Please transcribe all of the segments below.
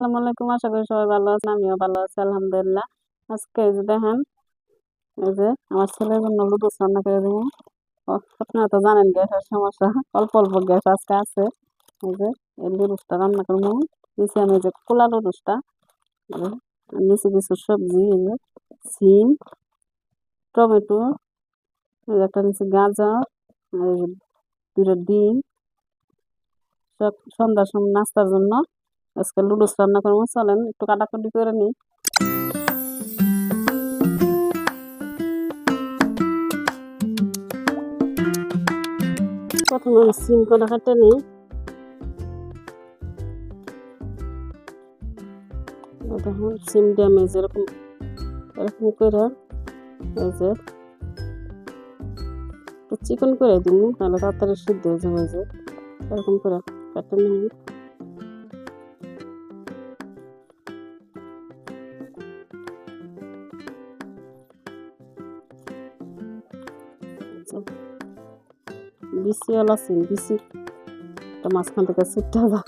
আসসালামু আলাইকুম। আশা করি সবাই ভালো আছেন, আমিও ভালো আছি, আলহামদুলিল্লাহ। আজকে এই যে দেখেন, এই যে আমার ছেলের জন্য লুডুস রান্না করে দেবো। আপনারা তো জানেন গ্যাসের সমস্যা, অল্প অল্প গ্যাস আজকে আছে। এই যে, এই লুডুসটা রান্না করব। নিচে আমি যে কোলা লুডুসটা নিচে কিছু সবজি, এই যে সিম, টমেটো একটা নিচে গাজর দুটো ডিম। সব সন্ধ্যার সময় নাস্তার জন্য আজকে লুডুস রান্না করব, চলেন একটু কাটাকুটি করে নিই। প্রথমে আমি সিম কটা কাটে নিই। দেখুন সিম দিয়ে আমি যেরকম এরকম করে, এই যে চিকন করে দিন তাহলে তাড়াতাড়ি সিদ্ধ হয়ে যাবে যে, এরকম করে কাটে নিই। বিসিওয়ালা সিম বিসি একটা মাঝখান থেকে সিটটা দাও।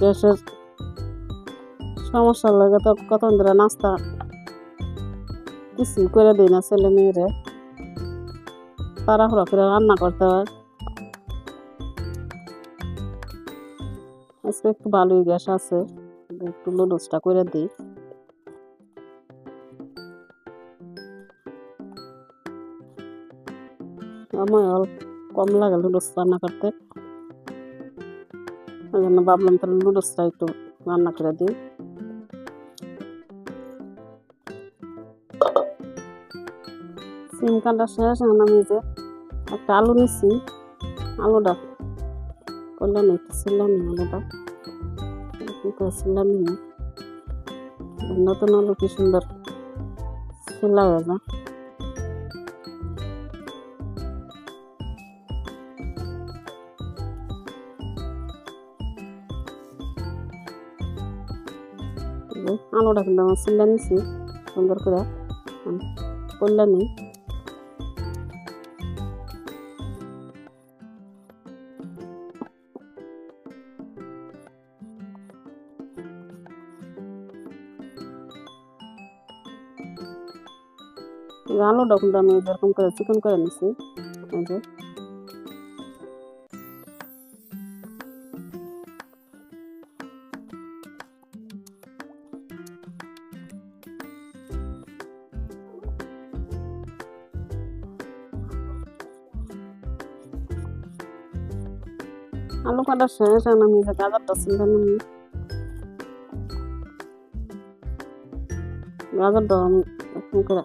গ্যাসের সমস্যার লাগে তো কত নাস্তা কিছুই করে দিই না ছেলে মেয়েরে। তাড়াহুড়া করে রান্না করতে হয়। আজকে একটু ভালোই গ্যাস আছে, একটু লুডুসটা করে দিই। আমার অল্প কম লাগে লুডুস রান্না করতে। ওই জন্য ভাবলাম তাহলে লুডুসটা একটু রান্না করে দিই। সিম কাটা শেষ আমি যে একটা আলু নিচ্ছি আলুটা করলাম, একটু ছিলাম, আলুটা ছিলাম। নতুন আলু কি সুন্দর ছিলা হয়ে যায় আলুটা কিন্তু আমার ছিলা নিছি, সুন্দর করে। করলে আলুটা কিন্তু আমি যেরকম করে চিকন করে নিছি এই যে আলু কাটা শেষ এখন আমি যে গাজরটা ছিলাম নিই গাজরটা আমি এরকম করে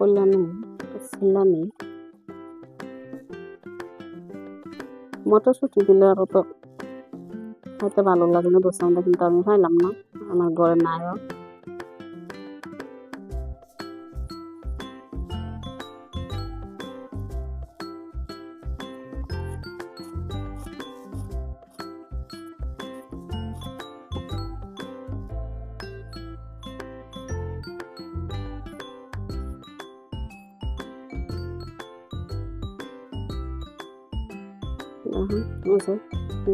করলাম ছিলাম মটরশুঁটি দিলে আরও তো খাইতে ভালো লাগে না দোসাটা কিন্তু আমি খাইলাম না। আমার ঘরে নাইও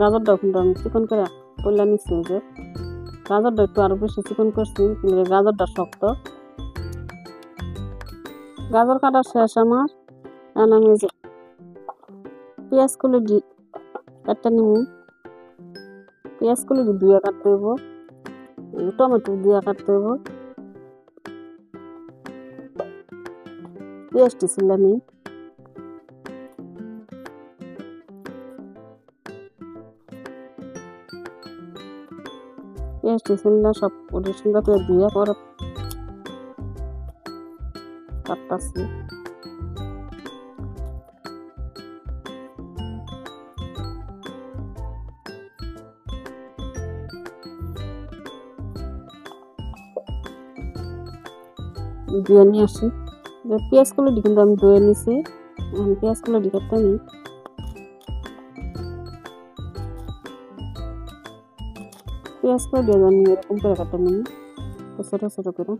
গাজরটা কিন্তু আমি চিকন করে করলে নিচ্ছি যে। গাজরটা একটু আরও বেশি চিকন করছি, কিন্তু গাজরটা শক্ত। গাজর কাটা শেষ আমার। এখন আমি যে পেঁয়াজ কুলি দি একটা নিব পেঁয়াজ কুলি দুইয়া কাটতে হইব। টমেটো দিয়া কাটতে হইব। পেঁয়াজটি ছিল আমি ছিল সব সুন্দর করে দিয়ে পরে কাটতাছি ধুয়ে নিয়ে আসি। পেঁয়াজগুলো কিন্তু আমি ধুয়ে নিছি। এখন পেঁয়াজগুলো দিকে আমি পেঁয়াজ করে দিয়ে আমি এরকম করে কাটে নিই ছোট ছোট করে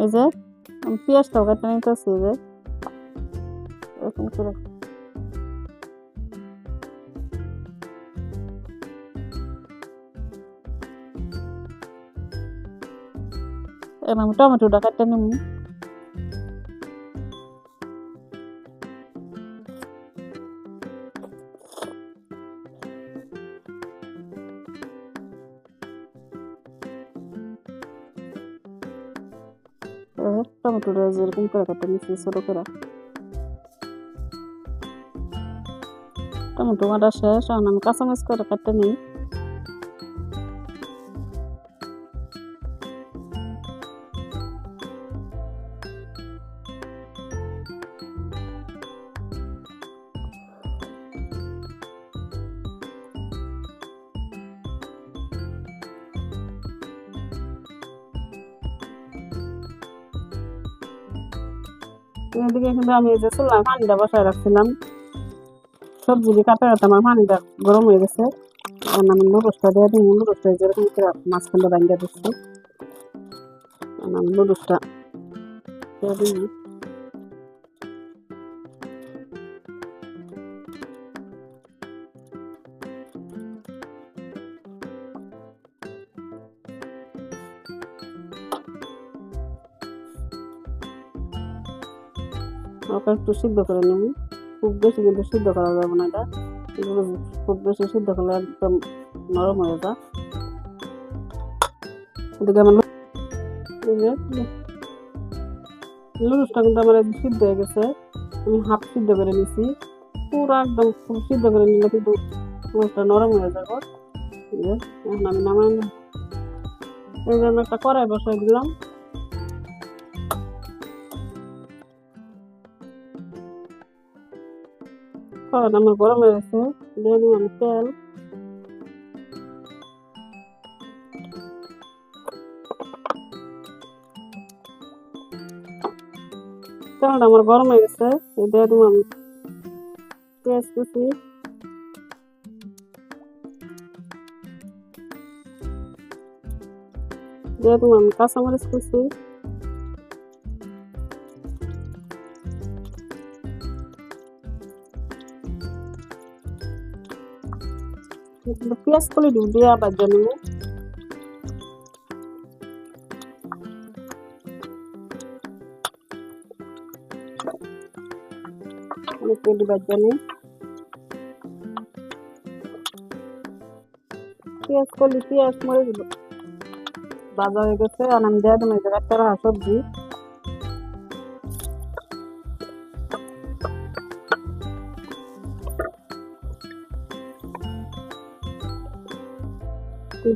এই যে আমি পেঁয়াজটাও কাটে নিতেছি এই যে এরকম করে এবার আমি টমেটোটা কাটে নিব টমেটোটা যেরকম করে কাটে নিচ্ছি ছোট করে টমেটো কাটা শেষ এখন আমি কাঁচামরিচ করে কাটতে নিই এদিকে কিন্তু আমি এই যে চুলায় পানিটা বসায় রাখছিলাম। সবজি দিয়ে কাটা কাটা পানিটা গরম হয়ে গেছে। এখন আমি নুডলসটা দিয়ে দিই নুডলসটা যেরকম মাঝখানটা বাঙ্গা দিচ্ছি। আমি নুডলসটা দিয়ে দিই। ওকে একটু সিদ্ধ করে নেব। খুব বেশি কিন্তু সিদ্ধ করা যাবে না এটা এগুলো খুব বেশি সিদ্ধ করলে একদম নরম হয়ে যায় এদিকে লুডুসটা কিন্তু আমার সিদ্ধ হয়ে গেছে আমি হাফ সিদ্ধ করে নিছি পুরো একদম খুব সিদ্ধ করে নিলে কিন্তু লুডুসটা নরম হয়ে যাবে এখন আমি নামাই এই জন্য একটা কড়াই বসাই দিলাম কড়াইটা আমার গরম হয়ে গেছে দিয়ে দিব আমি তেল তেলটা আমার গরম হয়ে গেছে দিয়ে দিব আমি পেঁয়াজ কুচি দিয়ে দিব আমি কাঁচামরিচ কুচি কিন্তু পেঁয়াজ কলি দিব দিয়ে আবার জন্য অনেক দিবার জন্য পেঁয়াজ কলি পেঁয়াজ মরে দিব ভাজা হয়ে গেছে আর আমি দিয়ে দেবো এই জায়গায় তেরা সবজি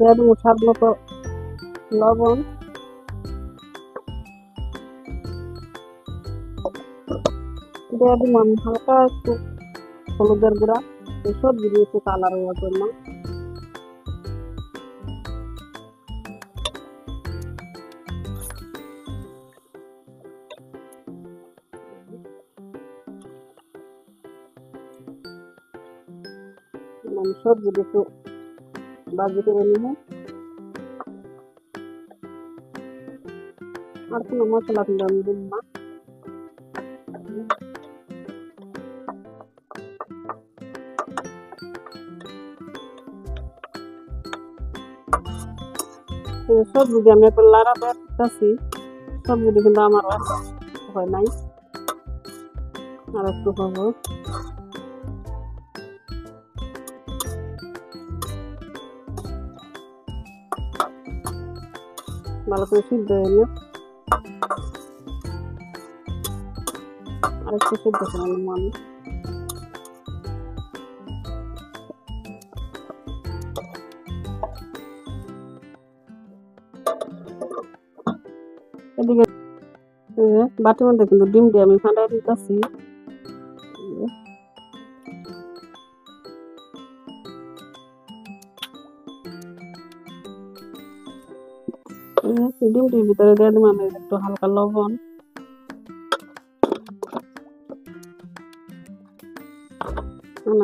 দিয়ে দেবো স্বাদ মতো লবণ। দিয়ে দিব আমি হালকা একটু হলুদের গুঁড়া। এই সবজি দিয়ে একটু কালার হওয়ার জন্য। সবজি একটু বাজি করে নিব। আর কোনো মশলা আমি দিব না সবজি আমি একটু লাড়া করতেছি সবজি কিন্তু আমার হয় নাই। আর একটু হব। ভালো করে সিদ্ধ হয়ে নিও। আর একটু সিদ্ধ করে নেব আমি। এদিকে বাটির মধ্যে কিন্তু ডিম দিয়ে আমি ফাটাই দিতেছি। ডিমটির ভিতরে দিয়ে আমি একটু হালকা লবণ।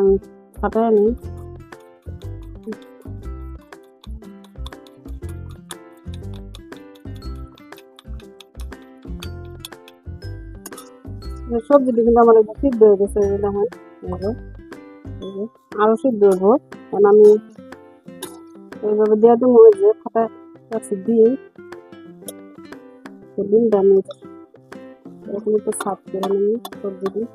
আমি ফাটাই নিই। সবজিটি কিন্তু আমার একটু সিদ্ধ হয়ে গেছে আরও সিদ্ধ হব কারণ আমি এইভাবে দেওয়া ওই যে ফাটা আছে ডিম ডিমটা আমি এরকম একটু সাফ করে আমি দিয়ে দিই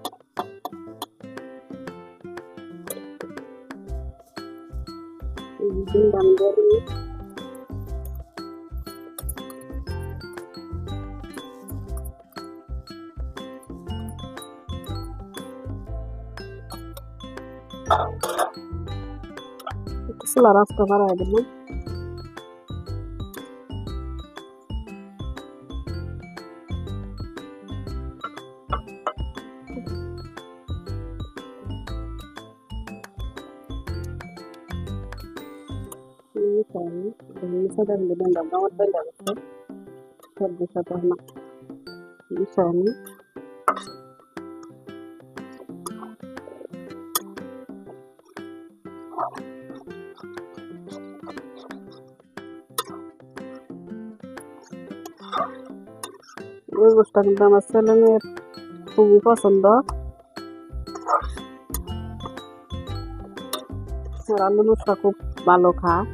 চুলা রাস্তা বাড়াই দেবো। الصدر اللي بين دوت بين دوت شد شطرنا لساني ويستخدم السلامات খুবই পছন্দ আর আলু নুসটা খুব ভালো খায়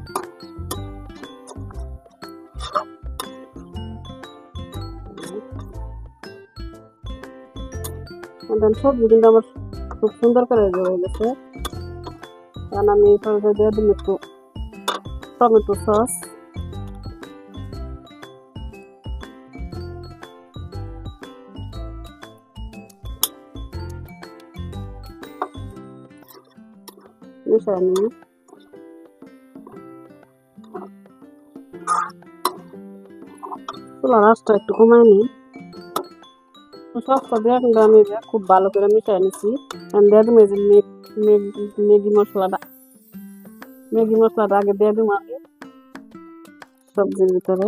সবজি কিন্তু আমার খুব সুন্দর করে হয়ে গেছে কারণ আমি টমেটো সস নিয়ে চুলার আঁচটা একটু কমাই নিই সসটা দিয়ে কিন্তু আমি খুব ভালো করে মিশাই নিছি। আমি দিয়ে দিব ম্যাগি মশলাটা ম্যাগি মশলাটা আগে দিয়ে দিব আমি সবজির ভিতরে।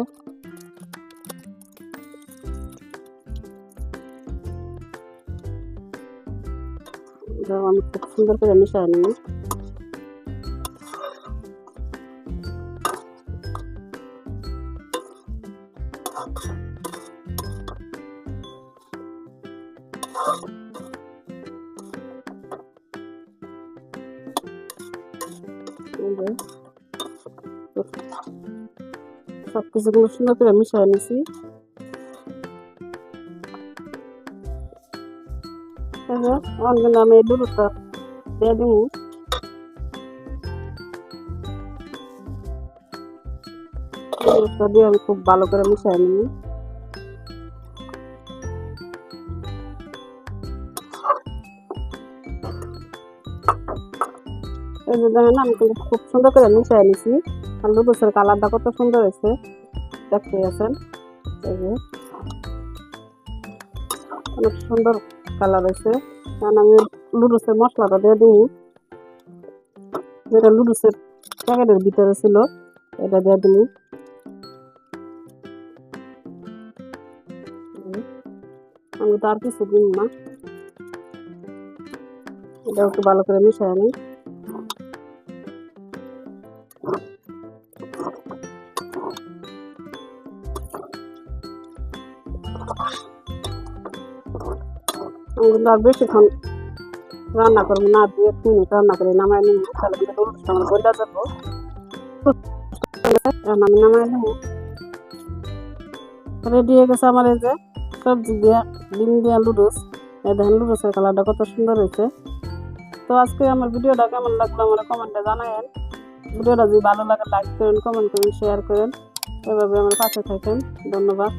আমি খুব সুন্দর করে মিশাই নিই। সব কিছুগুলো সুন্দর করে মিশিয়ে নিছি। আমি খুব ভালো করে মিশিয়ে নিই এই দেখেন, আমি খুব সুন্দর করে মিশিয়ে নিছি আর লুডুসের কালারটা কত সুন্দর হয়েছে। দেখতে যে। অনেক সুন্দর কালার হয়েছে। কারণ আমি লুডুসের মশলাটা দিয়ে দিই যেটা লুডুসের প্যাকেটের ভিতরে ছিল, এটা দিয়ে দিই আমি তো আর কিছু দিন না এটা একটু ভালো করে মিশাই নিই ওগুলো আর বেশিক্ষণ রান্না করব না, দু এক মিনিট রান্না করে নামাই নিব। তাহলে যাব। আমি নামাই নেব। রেডি হয়ে গেছে আমার এই যে সবজি দিয়া, ডিম দিয়া লুডুস এই দেখেন লুডুসের কালারটা কত সুন্দর হয়েছে। তো আজকে আমার ভিডিওটা কেমন লাগল আমার কমেন্টে জানায়েন। ভিডিওটা যদি ভালো লাগে লাইক করেন কমেন্ট করেন শেয়ার করেন। এভাবে আমার পাশে থাকেন। ধন্যবাদ।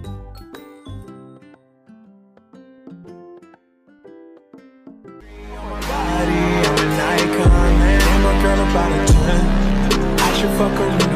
motherfucker,